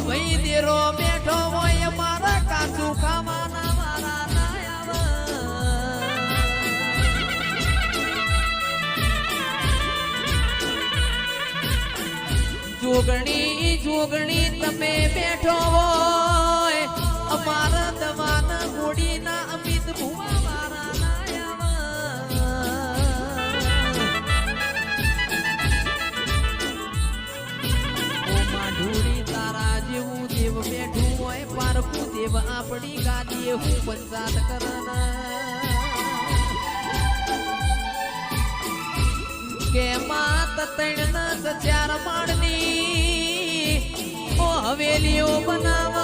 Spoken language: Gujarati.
ભાઈ દેરો બેઠો હોય મારા કાચુ ખાવાના મારા જોગણી જોગણી તમે બેઠો દેવ આપણી ગાદીએ હું પંચાત કરના કે માત તૈણ ચાર માળની ઓ હવેલીઓ બનાવ